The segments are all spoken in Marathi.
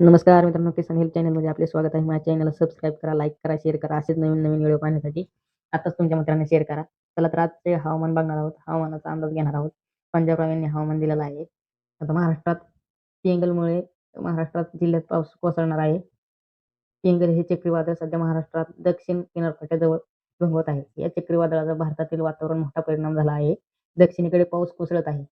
नमस्कार मित्रांनो किसन हेल्प चॅनलमध्ये आपले स्वागत आहे. माझ्या चॅनलला सबस्क्राईब करा लाईक करा शेअर करा. असेच नवीन नवीन व्हिडिओ पाहण्यासाठी आताच तुमच्या मित्रांना शेअर करा. चला तर आजचे हवामान बघणार आहोत. हवामानाचा अंदाज घेणार आहोत. पंजाबराव यांनी हवामान दिलेलं आहे. आता महाराष्ट्रात पेंगलमुळे महाराष्ट्रात जिल्ह्यात पाऊस कोसळणार आहे. पेंगल हे चक्रीवादळ सध्या महाराष्ट्रात दक्षिण किनारपट्ट्याजवळ भंगवत आहे. या चक्रीवादळाचा भारतातील वातावरण मोठा परिणाम झाला आहे. दक्षिणेकडे पाऊस कोसळत आहे.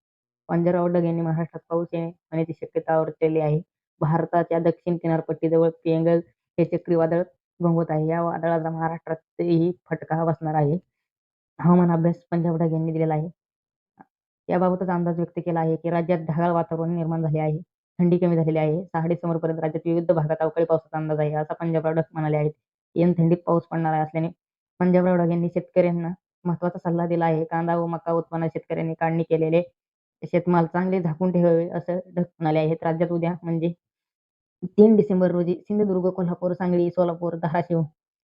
पंजाबराव डग यांनी महाराष्ट्रात पाऊस येणे होण्याची शक्यता वर्तवली आहे. भारताच्या दक्षिण किनारपट्टीजवळ पेंगल हे चक्रीवादळ घोंगवत आहे. या वादळाचा महाराष्ट्रातही फटका बसणार आहे. हवामान अभ्यास पंजाब ढग यांनी दिलेला आहे. याबाबतच अंदाज व्यक्त केला आहे की राज्यात ढगाळ वातावरण निर्माण झाले आहे. थंडी कमी झालेली आहे. सहा डिसेंबरपर्यंत राज्यात विविध भागात अवकाळी पावसाचा अंदाज आहे. असा पंजाबराव ढग म्हणाले आहेत. येन थंडीत पाऊस पडणार असल्याने पंजाबराव ढग यांनी शेतकऱ्यांना महत्त्वाचा सल्ला दिला आहे. कांदा व मका उत्पन्न शेतकऱ्यांनी काढणी केलेले शेतमाल चांगले झाकून ठेवावे असं ढग म्हणाले आहेत. राज्यात उद्या म्हणजे तीन डिसेंबर रोजी सिंधुदुर्ग कोल्हापूर सांगली सोलापूर धाराशिव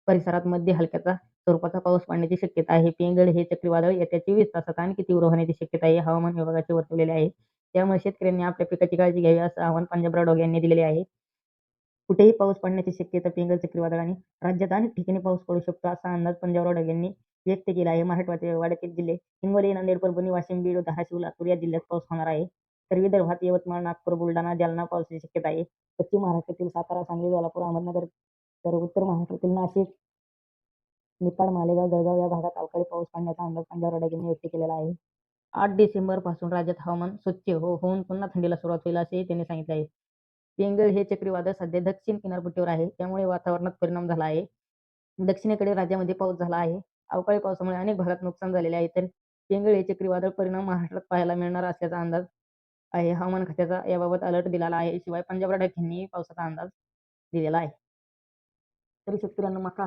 परिसरात मध्य हलक्याचा स्वरूपाचा पाऊस पडण्याची शक्यता आहे. पेंगड हे चक्रीवादळ येत्या चोवीस तासात आणखी तीव्र होण्याची शक्यता आहे. हवामान विभागाचे वर्तवलेले आहे. त्यामुळे शेतकऱ्यांनी आपल्या पिकाची काळजी घ्यावी असं आवाहन पंजाबराव डोग यांनी दिलेले आहे. कुठेही पाऊस पडण्याची शक्यता पेंगल चक्रीवादळाने राज्यात अनेक ठिकाणी पाऊस पडू शकतो असा अंदाज पंजाबराव डोग यांनी व्यक्त केला आहे. मराठवाड्याचे वाड्यातील जिल्हे हिंगोली नांदेड परभणी वाशिम बीड धाराशिव लातूर या जिल्ह्यात पाऊस होणार आहे. तर विदर्भात यवतमाळ नागपूर बुलढाणा जालना पावसाची शक्यता आहे. पश्चिम महाराष्ट्रातील सातारा सांगली सोलापूर अहमदनगर तर उत्तर महाराष्ट्रातील नाशिक निपाड मालेगाव जळगाव या भागात अवकाळी पाऊस पडण्याचा अंदाज पंजाब यांनी व्यक्त केलेला आहे. आठ डिसेंबरपासून राज्यात हवामान स्वच्छ हो होऊन पुन्हा थंडीला सुरुवात होईल असेही त्यांनी सांगितले आहे. पेंगल हे चक्रीवादळ सध्या दक्षिण किनारपट्टीवर आहे. त्यामुळे वातावरणात परिणाम झाला आहे. दक्षिणेकडे राज्यामध्ये पाऊस झाला आहे. अवकाळी पावसामुळे अनेक भागात नुकसान झालेले आहे. तर पेंगळ हे चक्रीवादळ परिणाम महाराष्ट्रात पाहायला मिळणार असल्याचा अंदाज आहे. हवामान खात्याचा याबाबत अलर्ट दिलेला आहे. शिवाय पंजाब राडक यांनी पावसाचा अंदाज दिलेला आहे. तरी शेतकऱ्यांना मका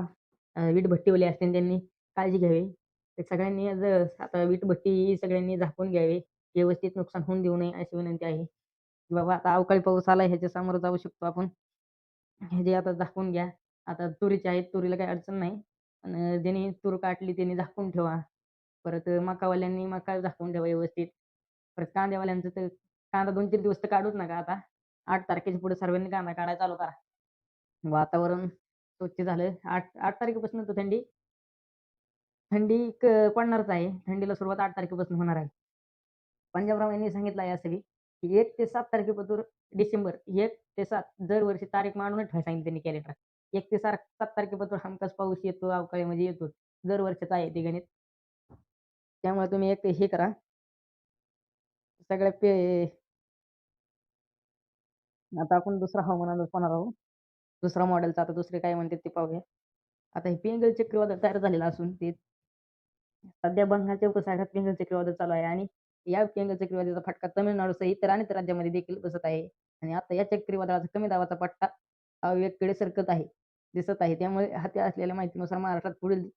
वीट भट्टीवाले असतील त्यांनी काळजी घ्यावी. तर सगळ्यांनी आज आता वीट भट्टी सगळ्यांनी झाकून घ्यावी. व्यवस्थित नुकसान होऊन देऊ नये अशी विनंती आहे. बाबा आता अवकाळी पाऊस आला ह्याच्या समोर जाऊ शकतो आपण. हे जे आता झाकून घ्या. आता तुरीचे आहेत तुरीला काही अडचण नाही. पण ज्यांनी तूर काटली त्यांनी झाकून ठेवा. परत मकावाल्यांनी मका झाकून ठेवा व्यवस्थित. परत कांद्यावाल्यांचं तर कांदा दोन तीन दिवस तर काढूच नका आता. आठ तारखेच्या पुढे सर्वांनी कांदा काढायला चालू करा. वातावरण स्वच्छ झालं. आठ आठ तारखेपासून तर थंडी. थंडी पडणारच आहे. थंडीला सुरुवात आठ तारखेपासून होणार आहे. पंजाबराव यांनी सांगितलं आहे असं की एक ते सात तारखेपासून डिसेंबर एक ते सात दरवर्षी तारीख मांडूनच ठेवायला सांगितलं त्यांनी कॅलेंडर एक ते सात सात तारखेपासून हमखास पाऊस येतो अवकाळीमध्ये म्हणजे येतो दरवर्षीचा आहे ते गणित. त्यामुळे तुम्ही एक हे करा. सगळ्या पे आता आपण दुसरा हवामान अंदाज पाहणार आहोत. दुसरा मॉडेलचा आता दुसरे काय म्हणते ते पाहूया. आता हे पिंगल चक्रीवादळ तयार झालेलं असून ते सध्या बंगालच्या उपसागरात पिंगल चक्रीवादळ चालू आहे आणि या पेंगल चक्रीवादळाचा फटका तमिळनाडू इतर अनेक राज्यामध्ये देखील बसत आहे. आणि आता या चक्रीवादळाचा कमी दाबाचा पट्टा अव्यकडे सरकत आहे दिसत आहे. त्यामुळे हाती असलेल्या माहितीनुसार महाराष्ट्रात पुढील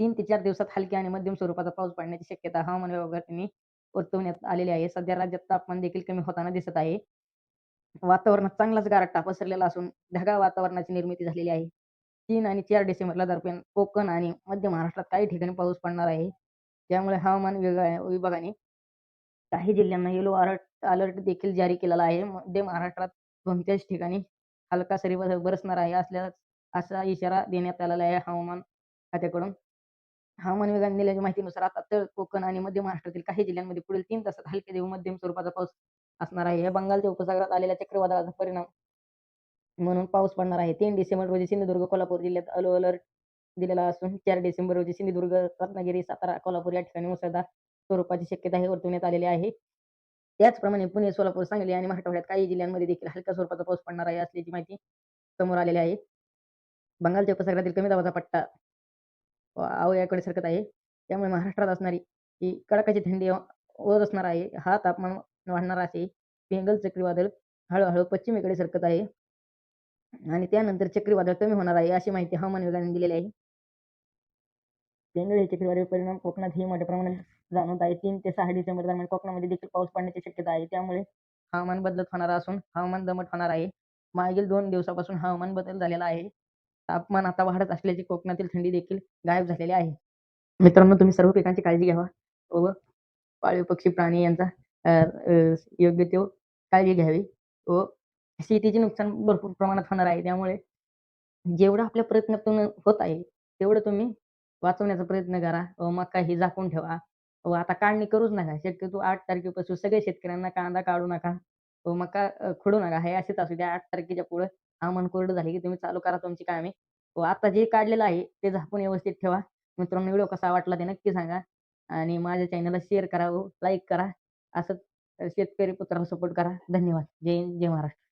तीन ते चार दिवसात हलक्या आणि मध्यम स्वरूपाचा पाऊस पडण्याची शक्यता हवामान विभागाने वर्तवण्यात आलेली आहे. सध्या राज्यात तापमान देखील कमी होताना दिसत आहे. वातावरणात चांगलाच गारठा पसरलेला असून ढगाळ वातावरणाची निर्मिती झालेली आहे. तीन आणि चार डिसेंबरला दरम्यान कोकण आणि मध्य महाराष्ट्रात काही ठिकाणी पाऊस पडणार आहे. त्यामुळे हवामान विभागाने काही जिल्ह्यांना येलो अलर्ट अलर्ट देखील जारी केलेला आहे. मध्य महाराष्ट्रात कोणत्याच ठिकाणी हलका सरी बरसणार आहे असल्यास असा इशारा देण्यात आलेला आहे हवामान खात्याकडून. हवामान विभागाने दिलेल्या माहितीनुसार आता तर कोकण आणि मध्य महाराष्ट्रातील काही जिल्ह्यांमध्ये पुढील तीन तासात हलके देऊ मध्यम स्वरूपाचा पाऊस असणार आहे. या बंगालच्या उपसागरात आलेल्या चक्रवादळाचा परिणाम म्हणून पाऊस पडणार आहे. तीन डिसेंबर रोजी सिंधुदुर्ग कोल्हापूर जिल्ह्यात अलो अलर्ट दिलेला असून चार डिसेंबर रोजी सिंधुदुर्ग रत्नागिरी सातारा कोल्हापूर या ठिकाणी मुसळधार स्वरूपाची शक्यता हे वर्तवण्यात आलेली आहे. त्याचप्रमाणे पुणे सोलापूर सांगली आणि मराठवाड्यात काही जिल्ह्यांमध्ये देखील हलक्या स्वरूपाचा पाऊस पडणार आहे असल्याची माहिती समोर आलेली आहे. बंगालच्या उपसागरातील कमी दाबाचा पट्टा आवयाकडे सरकत आहे. त्यामुळे महाराष्ट्रात असणारी ही कडकाची थंडी वर असणार आहे. हा तापमान वाढणार असे बेंगल चक्रीवादळ हळूहळू पश्चिमेकडे सरकत आहे. आणि त्यानंतर चक्रीवादळ कमी होणार आहे अशी माहिती हवामान विभागाने दिलेली आहे. बेंगल हे चक्रीवादळ परिणाम कोकणात ही मोठ्या प्रमाणात जाणवत आहे. तीन ते सहा डिसेंबर दरम्यान कोकणामध्ये देखील पाऊस पडण्याची शक्यता आहे. त्यामुळे हवामान बदलत होणार असून हवामान दमट होणार आहे. मागील दोन दिवसापासून हवामान बदल झालेला आहे. तापमान आता वाढत असल्याची कोकणातील थंडी देखील गायब झालेली आहे. मित्रांनो तुम्ही सर्व पिकांची काळजी घ्यावा व पाळीव पक्षी प्राणी यांचा योग्य ते काळजी घ्यावी व शेतीचे नुकसान भरपूर प्रमाणात होणार आहे. त्यामुळे जेवढं आपल्या प्रयत्नातून होत आहे, तेवढं तुम्ही वाचवण्याचा प्रयत्न करा. व मका ही झाकून ठेवा. व आता काढणी करूच नका. शक्यतो आठ तारखेपासून सगळ्या शेतकऱ्यांना कांदा काढू नका व मका खोडू नका. हे असेच असू द्या. आठ तारखेच्या पुढं हवामान कोरडं झाले की तुम्ही चालू करा तुमची कामे. व आता जे काढलेलं आहे ते झाकून व्यवस्थित ठेवा. मित्रांनो व्हिडिओ कसा वाटला ते नक्की सांगा आणि माझ्या चॅनलला शेअर करा व लाईक करा. असंच शेतकरी पुत्राला सपोर्ट करा. धन्यवाद. जय हिंद, जय महाराष्ट्र.